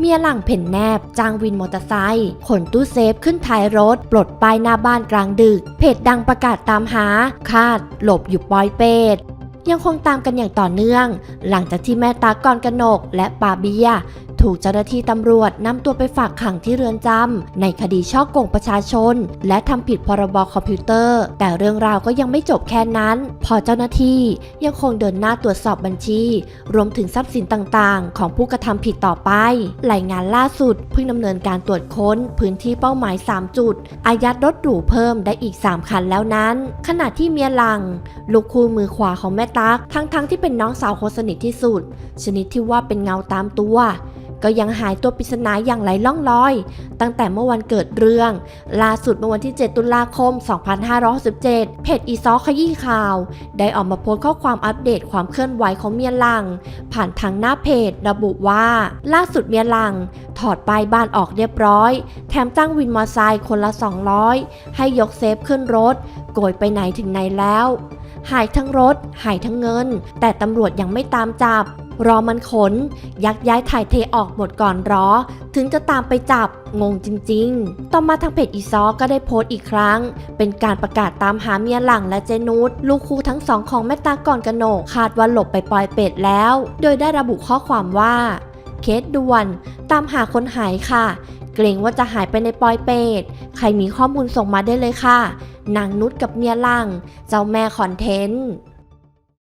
เมียหลังเพ่นแนบจ้างวินมอเตอร์ไซค์ขนตู้เซฟขึ้นท้ายรถ ปลดป้ายหน้าบ้านกลางดึก เพจดังประกาศตามหา คาด หลบอยู่ปอยเปตยังคงตามกันอย่างต่อเนื่อง หลังจากที่แม่ตากรกนกและปาเบีย ถูกเจ้าหน้าที่ตำรวจนำตัวไปฝากขังที่เรือนจำในคดีช่อโกงประชาชน และทำผิดพรบคอมพิวเตอร์ แต่เรื่องราวก็ยังไม่จบแค่นั้น พอเจ้าหน้าที่ยังคงเดินหน้าตรวจสอบบัญชี รวมถึงทรัพย์สินต่างๆ ของผู้กระทำผิดต่อไปรายงานล่าสุดเพิ่งดำเนินการตรวจค้นพื้นที่เป้าหมาย 3 จุด อายัดรถหรูเพิ่มได้อีก 3 คันแล้วนั้น ขณะที่เมียหลัง ลูกคู่มือขวาของแม่ตั๊กทั้งๆที่เป็นน้องสาวคนสนิทที่สุด ชนิดที่ว่าเป็นเงาตามตัว ก็ยังหายตัวปริศนาอย่างไร้ล่องลอย ตั้งแต่เมื่อวันเกิดเรื่อง ล่าสุดเมื่อวันที่ 7 ตุลาคม 2567 เพจอีซอขยี้ข่าว ได้ออกมาโพสต์ข้อความอัปเดตความเคลื่อนไหวของเมียหลัง ผ่านทางหน้าเพจ ระบุว่า ล่าสุดเมียหลัง ถอดป้ายบ้านออกเรียบร้อย แถมจ้างวินมอเตอร์ไซค์คนละ 200 ให้ยกเซฟขึ้นรถ โกยไปไหนถึงไหนแล้ว หายทั้งรถ หายทั้งเงิน แต่ตำรวจยังไม่ตามจับ รอมันขน ยักย้ายถ่ายเทออกหมดก่อนรอ ถึงจะตามไปจับ งงจริง ๆ ต่อมาทางเพจอีซอก็ได้โพสต์อีกครั้ง เป็นการประกาศตามหาเมียหลังและเจนุสลูกคู่ทั้งสองของแม่ตาก่อนกระโหนกคาดว่าหลบไปปลอยเป็ดแล้ว โดยได้ระบุข้อความว่า เคสด่วน ตามหาคนหายค่ะ เกรงว่าจะหายไปในปอยเป็ด ใครมีข้อมูลส่งมาได้เลยค่ะ นางนุชกับเมียหลัง เจ้าแม่คอนเทนต์